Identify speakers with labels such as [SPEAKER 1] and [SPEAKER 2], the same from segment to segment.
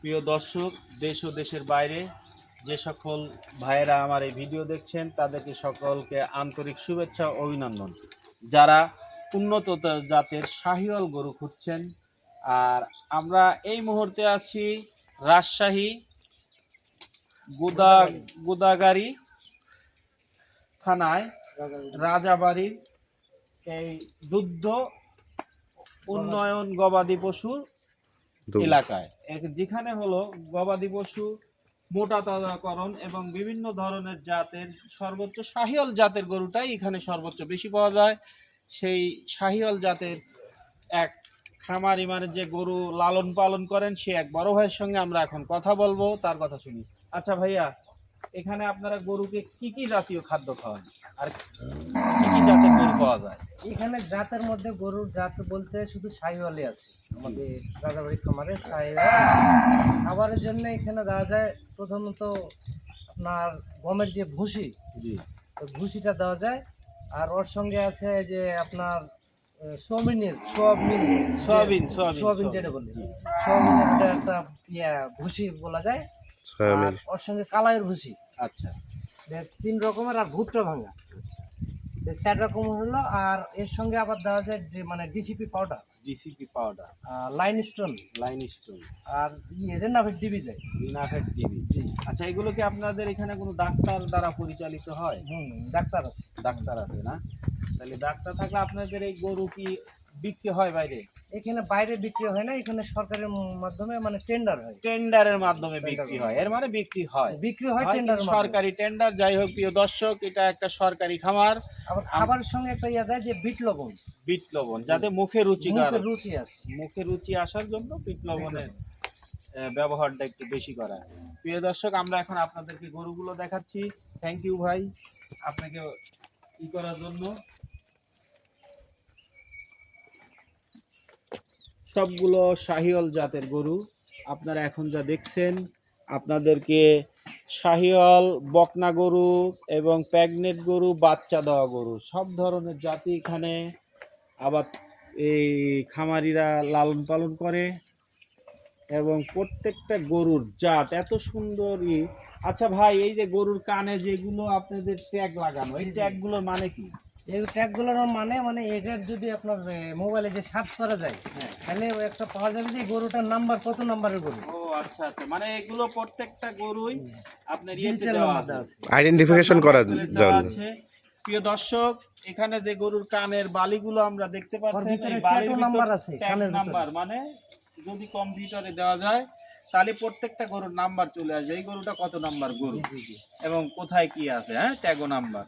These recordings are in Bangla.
[SPEAKER 1] প্রিয় দর্শক, দেশ ও দেশের বাইরে যে সকল ভাইয়েরা আমার এই ভিডিও দেখছেন, তাদেরকে সকলকে আন্তরিক শুভেচ্ছা অভিনন্দন যারা উন্নত জাতের শাহিওয়াল গরু খুঁজছেন, আর আমরা এই মুহূর্তে আছি রাজশাহী গোদা গোদাগাড়ি থানায়, রাজাবাড়ির এই দুগ্ধ উন্নয়ন গবাদি পশু
[SPEAKER 2] দুধ।
[SPEAKER 1] এলাকায়। যেখানে হলো গবাদি পশু মোটা তাজাকরণ এবং বিভিন্ন ধরনের জাতের সর্বোচ্চ শাহিওল জাতের গরুটাই এখানে সর্বোচ্চ বেশি পাওয়া যায়। সেই শাহিওল জাতের এক খামারি মানে যে গরু লালন পালন করেন সে এক বড় ভাইয়ের সঙ্গে আমরা এখন কথা বলব তার কথা শুনি। আচ্ছা ভাইয়া এখানে আপনারা গরুকে কি কি জাতীয় খাদ্য খাওয়ান? আর কি কি জাতের গরু পাওয়া যায়?
[SPEAKER 3] এখানে জাতের মধ্যে গরুর জাত বলতে শুধু শাহিওয়ালি আছে। আমাদের রাজাবাড়ি খামারে শাহিওয়াল খাবারের জন্য এখানে দেওয়া যায় প্রথমত আপনার গমের যে ভুসি
[SPEAKER 1] জি।
[SPEAKER 3] ওই ভুসিটা দেওয়া যায়। আর ওর সঙ্গে আছে যে আপনার সোয়াবিনের সোয়াবিন
[SPEAKER 1] সয়াবিন সয়াবিন
[SPEAKER 3] যেটা বলি। সোয়াবিনের একটা ইয়া ভুসি বলা যায়। ওর সঙ্গে কালাইয়ের ভুসি।
[SPEAKER 1] আচ্ছা।
[SPEAKER 3] তিন রকমের আর ভুট্টা ভাঙা। চার রকম হলো আর এর সঙ্গে আবার দেওয়া যায় মানে DCP powder
[SPEAKER 1] DCP powder
[SPEAKER 3] lime stone
[SPEAKER 1] lime stone
[SPEAKER 3] আর ইয়ে রেনাফেট ডিবি দেয়
[SPEAKER 1] রেনাফেট ডিবি আচ্ছা এগুলো কি আপনাদের এখানে কোনো ডাক্তার দ্বারা পরিচালিত হয়?
[SPEAKER 3] হুম ডাক্তার আছে।
[SPEAKER 1] ডাক্তার আছে না? তাহলে ডাক্তার থাকলে আপনাদের এই গরু কি বিক্রি হয় বাইরে?
[SPEAKER 3] এখানে বাইরে বিক্রি হয় না এখানে সরকারের মাধ্যমে মানে টেন্ডার হয়।
[SPEAKER 1] টেন্ডারের মাধ্যমে বিক্রি হয়। এর মানে বিক্রি হয়।
[SPEAKER 3] বিক্রি হয় টেন্ডার
[SPEAKER 1] সরকারি টেন্ডার যাই হোক প্রিয় দর্শক এটা একটা সরকারি খামার।
[SPEAKER 3] আবার খাবারের সঙ্গে একটা ইয়ে দেয় যে বিট লবণ।
[SPEAKER 1] বিট লবণ যাতে মুখে
[SPEAKER 3] মুখের রুচি আছে
[SPEAKER 1] মুখে রুচি আসার জন্য বিট লবণের ব্যবহারটা একটু বেশি করা। প্রিয় দর্শক আমরা এখন আপনাদেরকে গরুগুলো দেখাচ্ছি। থ্যাংক ইউ ভাই আপনাকে ই করার জন্য। সবগুলো শাহিওল জাতের গরু। আপনারা এখন যা দেখছেন, আপনাদেরকে শাহিওল বকনা গরু এবং প্যাগনেট গরু, বাচ্চা দেওয়া গরু। সব ধরনের জাতি এখানে আবার এই খামারিরা লালন পালন করে এবং প্রত্যেকটা গরুর জাত এত সুন্দরই। আচ্ছা ভাই, এই যে গরুর কানে যেগুলো আপনাদের ট্যাগ লাগানো, এই ট্যাগগুলোর মানে কি?
[SPEAKER 3] এই ট্যাগগুলোর মানে মানে এটার যদি আপনার মোবাইলে যে সার্চ করা যায় তাহলে ওই একটা পাওয়া যাবে যে গরুটার নাম্বার কত নাম্বারের গরু।
[SPEAKER 1] ও আচ্ছা আচ্ছা। মানে এগুলো প্রত্যেকটা গরুই আপনার ইয়েতে দেওয়া আছে।
[SPEAKER 2] আইডেন্টিফিকেশন
[SPEAKER 1] দেওয়া আছে। প্রিয় দর্শক এখানে যে গরুর কানের বালিগুলো আমরা দেখতে পাচ্ছি এই বালির
[SPEAKER 3] নাম্বার আছে কানের
[SPEAKER 1] নাম্বার মানে যদি কম্পিউটারে দেওয়া যায় তাহলে প্রত্যেকটা গরুর নাম্বার চলে আসবে। এই গরুটা কত নাম্বার গরু। এবং কোথায় কি আছে হ্যাঁ? ট্যাগো নাম্বার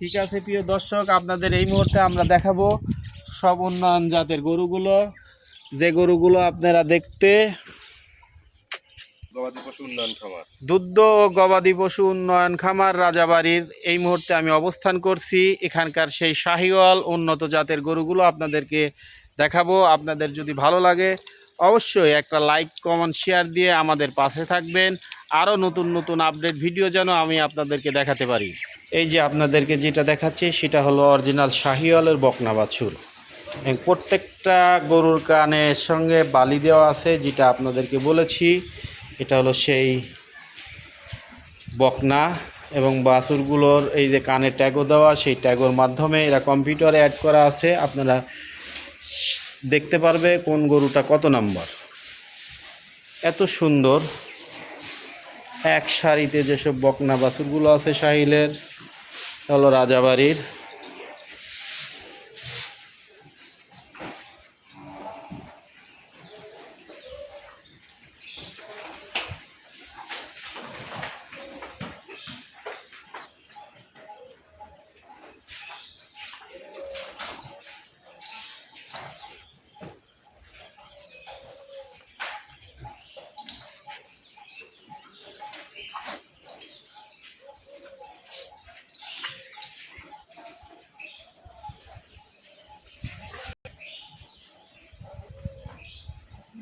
[SPEAKER 1] ঠিক আছে প্রিয় দর্শক আপনাদের এই মুহূর্তে আমরা দেখাবো সব উন্নয়ন জাতের গরুগুলো। যে গরুগুলো আপনারা দেখতে
[SPEAKER 2] গবাদি পশু উন্নয়ন খামার।
[SPEAKER 1] দুগ্ধ ও গবাদি পশু উন্নয়ন খামার রাজাবাড়ির এই মুহূর্তে আমি অবস্থান করছি। এখানকার সেই শাহিওয়াল উন্নত জাতের গরুগুলো আপনাদেরকে দেখাবো। আপনাদের যদি ভালো লাগে অবশ্যই একটা লাইক কমেন্ট শেয়ার দিয়ে আমাদের পাশে থাকবেন। আরও নতুন নতুন আপডেট ভিডিও যেন আমি আপনাদেরকে দেখাতে পারি। এই যে আপনাদেরকে যেটা দেখাচ্ছি, সেটা হলো অরিজিনাল শাহিওয়ালের বকনা বাছুর। প্রত্যেকটা গরুর কানের সঙ্গে বালি দেওয়া আছে, যেটা আপনাদেরকে বলেছি। এটা হলো সেই বকনা এবং বাছুরগুলোর এই যে কানে ট্যাগও দেওয়া, সেই ট্যাগোর মাধ্যমে এরা কম্পিউটারে অ্যাড করা আছে। আপনারা দেখতে পারবে কোন গরুটা কত নাম্বার। এত সুন্দর। এক সারিতে যেসব বকনা বাছুরগুলো আছে সাহিলের হলো রাজাবাড়ির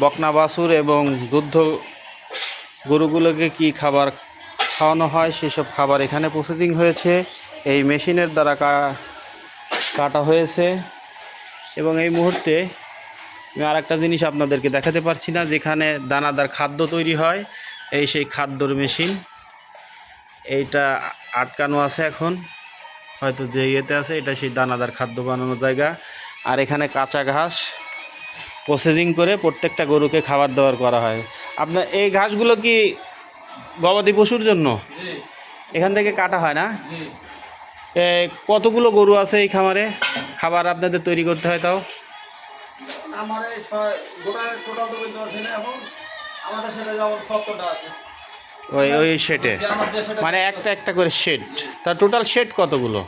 [SPEAKER 1] বকনা বাছুর এবং দুগ্ধ গরুগুলোকে কি খাবার খাওয়ানো হয়, সেসব খাবার এখানে প্রসেসিং হয়েছে। এই মেশিনের দ্বারা কাটা হয়েছে। এবং এই মুহূর্তে আমি আর একটা জিনিস আপনাদেরকে দেখাতে পারছি না, যেখানে দানাদার খাদ্য তৈরি হয়। এই সেই খাদ্যর মেশিন। এইটা আটকানো আছে এখন। হয়তো যে ইয়েতে আছে, এটা সেই দানাদার খাদ্য বানানোর জায়গা। আর এখানে কাঁচা ঘাস। প্রসেসিং করে প্রত্যেকটা গরুকে খাবার দাবার করা হয়। আপনার এই ঘাসগুলো কি গবাদি পশুর জন্য? এখান থেকে কাটা হয় না? কতগুলো গরু আছে এই খামারে? খাবার আপনাদের তৈরি করতে হয় তাও? ওই ওই
[SPEAKER 4] সেটা?
[SPEAKER 1] মানে একটা একটা করে শেড তা টোটাল শেড কতগুলো?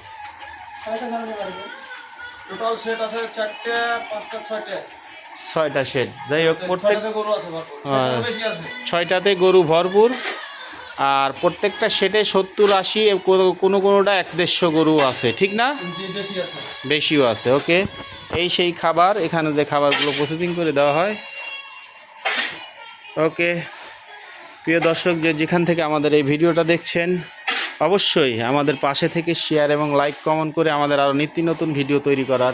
[SPEAKER 4] টোটাল আছে চারটে পাঁচটা ছয়টে।
[SPEAKER 1] ছয়টা শেড যাই হোক প্রত্যেক
[SPEAKER 4] ছয়টাতে গরু ভরপুর।
[SPEAKER 1] হ্যাঁ। ভরপুর। আর প্রত্যেকটা শেডে সত্তর আশি কোনো- কোনো কোনোটা এক দেড়শো গরু আছে। ঠিক না? বেশিও আছে ওকে। এই সেই খাবার এখানে যে খাবারগুলো প্রসেসিং করে দেওয়া হয়। ওকে। প্রিয় দর্শক যে যেখান থেকে আমাদের এই ভিডিওটা দেখছেন অবশ্যই আমাদের পাশে থেকে শেয়ার এবং লাইক কমেন্ট করে আমাদের আরও নিত্য নতুন ভিডিও তৈরি করার